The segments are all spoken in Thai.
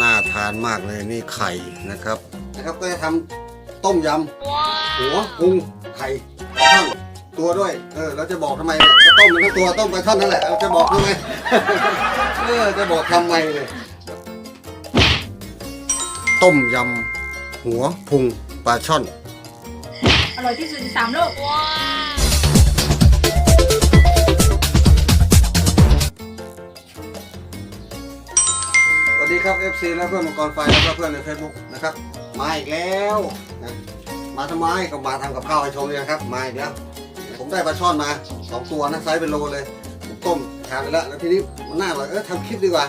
น่าทานมากเลยนี่ไข่นะครับนะครับก็จะทำต้มยำหัวกุ้งไข่ปลาช่อนตัวด้วยเออเราจะบอกทำไมเนี่ยจะต้มมันทั้งตัวต้มปลาช่อนนั่นแหละเราจะบอกทำไมเออจะบอกทำไมเลยต้มยำหัวพุงปลาช่อน อร่อยที่สุดในสามโลก ดีครับ FC และเพื่อนมังกรไฟแล้วก็เพื่อนใน Facebook นะครับมาอีกแล้วนะมาทำไมก็มาทำกับข้าวให้ชมเลยนะครับมาอีกแล้วผมได้ปลาช่อนมาสองตัวนะไซส์เป็นโลเลยผมต้มทานไปแล้วแล้วทีนี้มันน่าอร่อยเออทำคลิปดีกว่า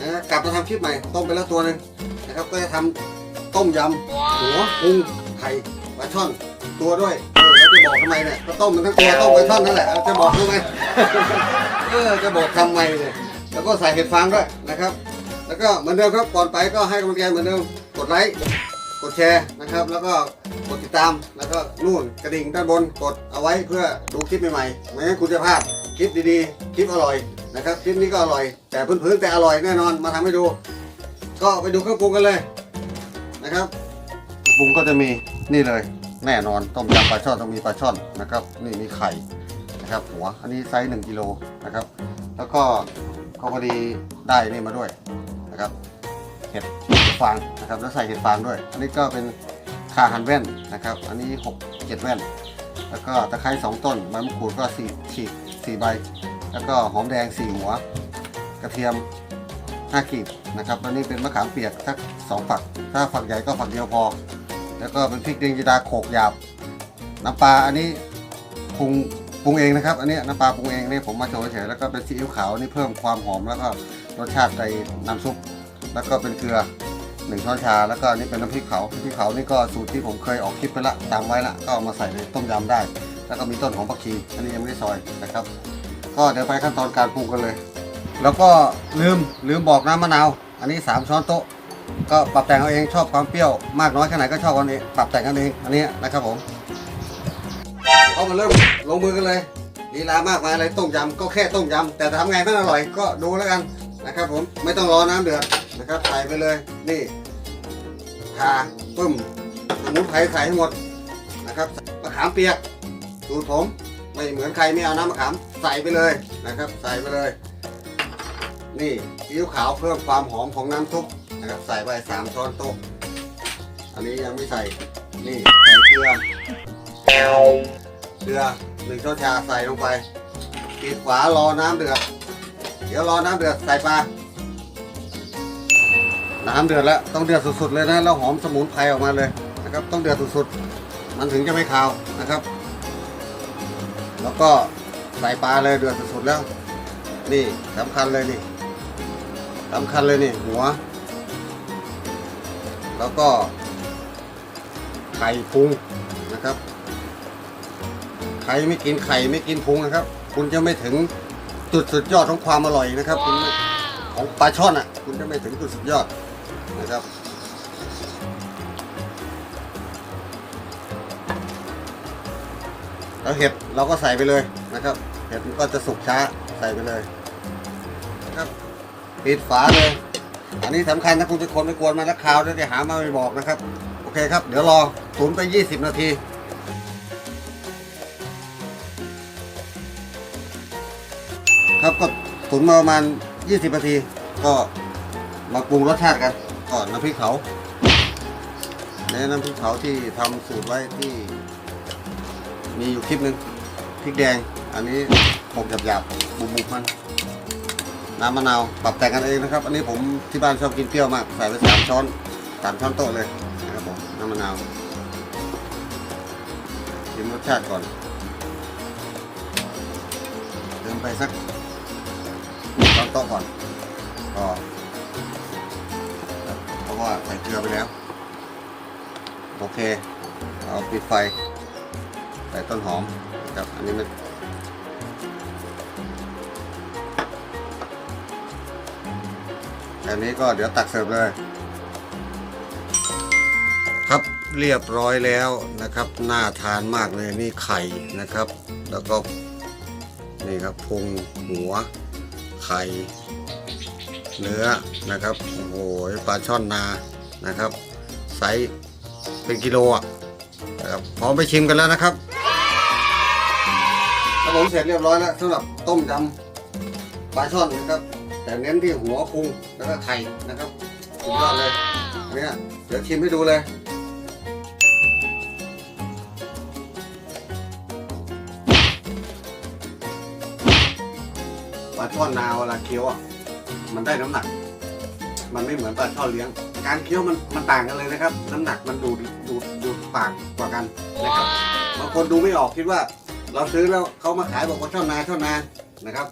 นะกลับมาทำคลิปใหม่ต้มไปแล้วตัวหนึ่งนะครับก็จะทำต้มยำหัวกุ้งไข่ปลาช่อนตัวด้วยจะบอกทำไมเนี่ยก็ต้มมันทั้งตัวต้มปลาช่อนนั่นแหละจะบอกทำไมเออจะบอกทำไมเลยแล้วก็ใส่เห็ดฟางด้วยนะครับ แล้วก็เหมือนเดิมครับก่อนไปก็ให้กำลังใจเหมือนเดิมกดไลค์กดแชร์นะครับ แล้วก็กดติดตามแล้วก็นู่นกระดิ่งด้านบนกดเอาไว้เพื่อดูคลิปใหม่ๆไม่งั้นคุณจะพลาดคลิปดีๆ คลิปอร่อยนะครับคลิปนี้ก็อร่อย แต่พื้นๆแต่อร่อยแน่นอนมาทำให้ดู ก็ไปดูเครื่องปรุงกันเลยนะครับปรุงก็จะมีนี่เลย แน่นอนต้มยำปลาช่อนต้องมีปลาช่อนนะครับ นี่มีไข่นะครับหัวอันนี้ไซส์1กิโลนะครับ แล้วก็เขาพอดีได้นี่มาด้วย นะครับเห็ดฟางนะครับแล้วใส่เห็ดฟางด้วย อันนี้ก็เป็นขาหันแว่นนะครับ อันนี้ 6 7 แว่น แล้วก็ตะไคร้สองต้นใบมะกรูดก็สี่ฉีกสี่ใบ แล้วก็หอมแดงสี่หัว กระเทียม5กีบนะครับแล้วนี่เป็นมะขามเปียกสักสองฝัก ถ้าฝักใหญ่ก็ฝักเดียวพอ แล้วก็เป็นพริกแดงจีดาโขกหยาบ น้ำปลาอันนี้ปรุงปรุงเองนะครับ อันนี้น้ำปลาปรุงเองนี่ผมมาโชว์เฉยแล้วก็เป็นซีอิ๊วขาวนี่เพิ่มความหอมแล้วก็ รสชาติในน้ำซุป แล้วก็เป็นเกลือหนึ่งช้อนชา แล้วก็นี่เป็นน้ำพริกเผาน้ำพริกเผานี่ก็สูตรที่ผมเคยออกคลิปไปละตามไว้ละก็เอามาใส่ในต้มยำได้ แล้วก็มีต้นหอมผักชีอันนี้ยังไม่ได้ซอยนะครับ ก็เดี๋ยวไปขั้นตอนการปรุงกันเลย แล้วก็ลืมลืมบอกน้ำมะนาว อันนี้ 3 ช้อนโต๊ะ ก็ปรับแต่งเอาเองชอบความเปรี้ยวมากน้อยแค่ไหนก็ชอบกันเองปรับแต่งกันเองอันนี้นะครับผมเอามาเริ่มลงมือกันเลยลีลามากมายอะไรต้มยำก็แค่ต้มยำแต่ทำไงมันอร่อยก็ดูแล้วกัน นะครับผมไม่ต้องรอน้ำเดือดนะครับใส่ไปเลยนี่ทาปึ้มสมุนไพรใส่ให้หมดนะครับมะขามเปียกสูตรผมไม่เหมือนใครไม่เอาน้ำมะขามใส่ไปเลยนะครับ ใส่ไปเลย นี่ซีอิ๊วขาวเพิ่มความหอมของน้ำซุปนะครับใส่ไปสามช้อนโต๊ะอันนี้ยังไม่ใส่นี่ใส่เกลือเกลือหนึ่งช้อนชาใส่ลงไปปิดฝารอน้ำเดือด เดี๋ยวรอน้ำเดือดใส่ปลา น้ำเดือดแล้วต้องเดือดสุดๆเลยนะแล้วหอมสมุนไพรออกมาเลยนะครับ ต้องเดือดสุดๆ มันถึงจะไม่คาวนะครับ แล้วก็ใส่ปลาเลยเดือดสุดๆแล้ว นี่สำคัญเลยนี่สำคัญเลยนี่หัว แล้วก็ไข่พุงนะครับใครไม่กินไข่ไม่กินพุงนะครับ คุณจะไม่ถึง จุดสุดยอดของความอร่อยนะครับ คุณไม่ของปลาช่อนอะ คุณจะไม่ถึงจุดสุดยอดนะครับแล้วเห็ดเราก็ใส่ไปเลยนะครับ เห็ดมันก็จะสุกช้าใส่ไปเลยนะครับปิดฝาเลย อันนี้สำคัญนะคุณจะคนไม่กวนมาแล้วคราวเดี๋ยวจะหามาไม่บอกนะครับ โอเคครับ เดี๋ยวรอตุ๋นไป 20 นาที ครับก็ตุ๋นมาประมาณ 20นาที ก็มาปรุงรสชาติกันก่อนน้ำพริกเผาในน้ำพริกเผาที่ทำสูตรไว้ที่มีอยู่คลิปหนึ่งพริกแดง อันนี้โขกหยาบๆบุบๆมัน น้ำมะนาวปรับแต่งกันเองนะครับ อันนี้ผมที่บ้านชอบกินเปรี้ยวมาก ใส่ไปสามช้อนสามช้อนโต๊ะเลยนะครับผมน้ำมะนาวชิมรสชาติก่อน เติมไปสัก หนึ่งช้อนโต๊ะก่อนก็เพราะว่าใส่เกลือไปแล้ว โอเค เอาปิดไฟ ใส่ต้นหอมครับอันนี้มันอันนี้ก็เดี๋ยวตักเสิร์ฟเลย ครับเรียบร้อยแล้วนะครับ น่าทานมากเลยนี่ไข่นะครับ แล้วก็นี่ครับพุงหัว ไข่เนื้อนะครับโอ้โหปลาช่อนนานะครับไซส์เป็นกิโลอะนะครับพร้อมไปชิมกันแล้วนะครับครับผมเสร็จเรียบร้อยแล้วสำหรับต้มยำปลาช่อนนะครับ แต่เน้นที่หัวพุงแล้วก็ไข่นะครับสุดยอดเลยเนี่ยเดี๋ยวชิมให้ดูเลย ลาช่อนนาเวลาเคี้ยวอะมันได้น้ำหนัก มันไม่เหมือนปลาช่อนเลี้ยง การเคี้ยวมันมันต่างกันเลยนะครับ น้ำหนักมันดูดดูดดูดปากกว่ากันนะครับบางคนดูไม่ออกคิดว่า เราซื้อแล้วเขามาขายบอกว่าช่อนนาช่อนนานะครับ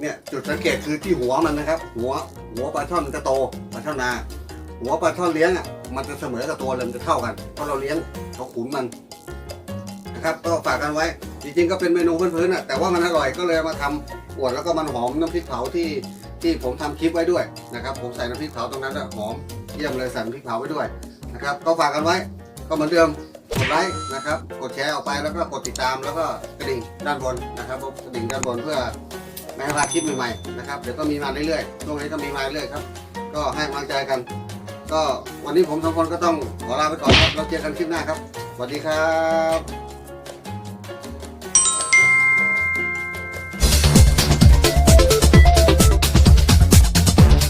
เนี่ยจุดสังเกตคือที่หัวมันนะครับ หัวหัวปลาช่อนมันจะโตปลาช่อนนา หัวปลาช่อนเลี้ยงอะมันจะเสมอกับตัวเลยมันจะเท่ากันเพราะเราเลี้ยงเขาขุนมันนะครับก็ฝากกันไว้ จริงๆก็เป็นเมนูพื้นๆอะแต่ว่ามันอร่อยก็เลยเอามาทำอวดแล้วก็มันหอมน้ำพริกเผาที่ที่ผมทำคลิปไว้ด้วยนะครับผมใส่น้ำพริกเผาตรงนั้นอะหอมเยี่ยมเลยใส่น้ำพริกเผาไว้ด้วยนะครับก็ฝากกันไว้ก็เหมือนเดิมกดไลค์นะครับกดแชร์ออกไปแล้วก็กดติดตามแล้วก็กระดิ่งด้านบนนะครับกระดิ่งด้านบนเพื่อไม่ให้พลาดคลิปใหม่ๆนะครับเดี๋ยวก็มีมาเรื่อยๆช่วงนี้ก็มีมาเรื่อยๆครับก็ให้กำลังใจกัน ก็วันนี้ผมสองคนก็ต้องขอลาไปก่อนครับเราเจอกันคลิปหน้าครับสวัสดีครับ